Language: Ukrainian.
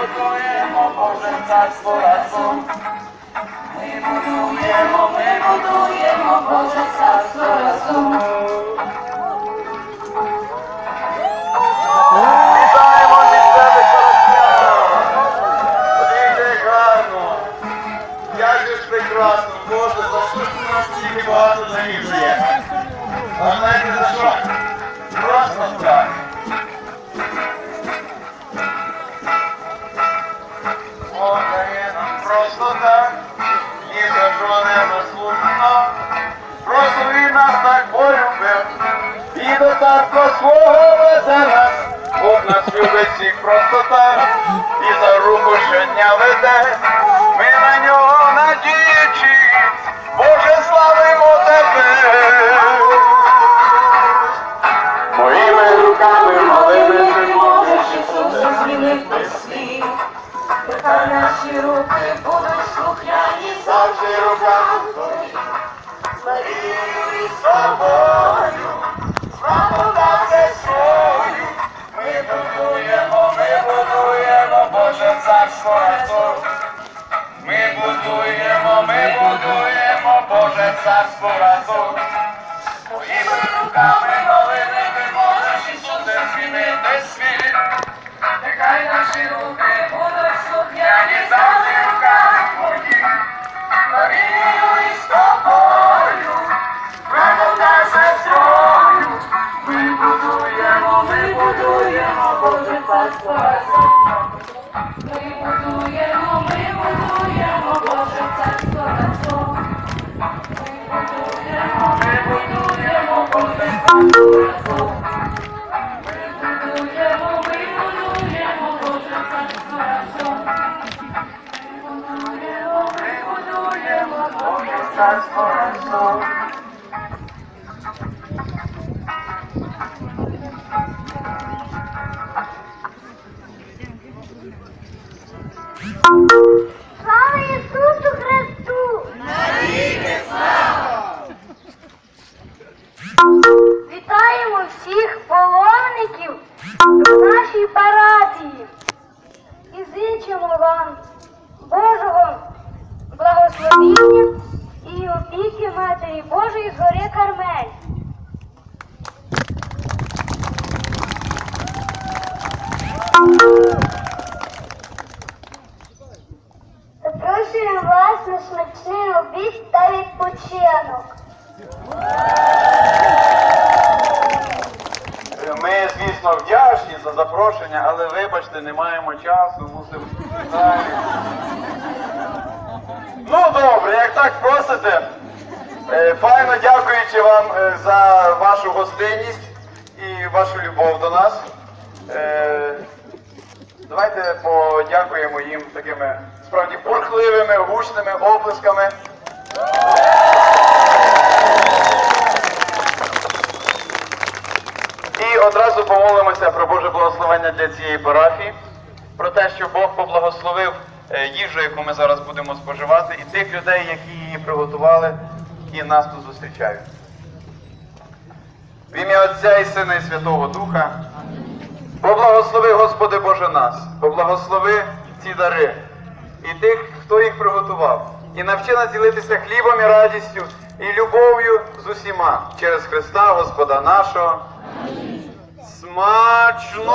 будуємо Боже царство разом. Ми будуємо, ми будуємо Боже царство разом. Вітаємо місцевих колективів! Подивіться, як гарно! Як же прекрасно! Боже, за що ж у нас стільки багато доріг? А знаєте за що? Просто так. Просто так, ні за що не заслужено. Просто він нас так полюбив, і до царства свого веде нас. Бог нас любить всіх просто так, і за руку щодня веде. Ми на нього надіючи, Боже, славимо тебе. Моїми руками Боже, Боже, Ісусе, змінити світ. Нехай наші руки руками твої. Марію і собою, на сестрою. Ми будуємо, ми будуємо Боже царство. Ми будуємо, ми будуємо Боже царство разом. Своїми руками Разом. Слава Ісусу Христу! Вітаємо всіх паломників у нашій парадії і зичимо вам Божого благословіння і опіки Матері Божої з гори Кармель. Запрошуємо вас на смачний обід та відпочинок. Ми, звісно, вдячні за запрошення, але вибачте, не маємо часу, мусимо. Ну добре, як так просите. Е, Файно дякуючи вам е, за вашу гостинність і вашу любов до нас. Е, Давайте подякуємо їм такими справді бурхливими, гучними оплесками. І одразу помолимося про Боже благословення для цієї парафії, про те, що Бог поблагословив їжу, яку ми зараз будемо споживати, і тих людей, які її приготували і нас тут зустрічають. В ім'я Отця і Сина і Святого Духа. Поблагослови, Господи Боже нас, поблагослови ці дари і тих, хто їх приготував, і навчи нас ділитися хлібом і радістю, і любов'ю з усіма через Христа Господа нашого. Смачного!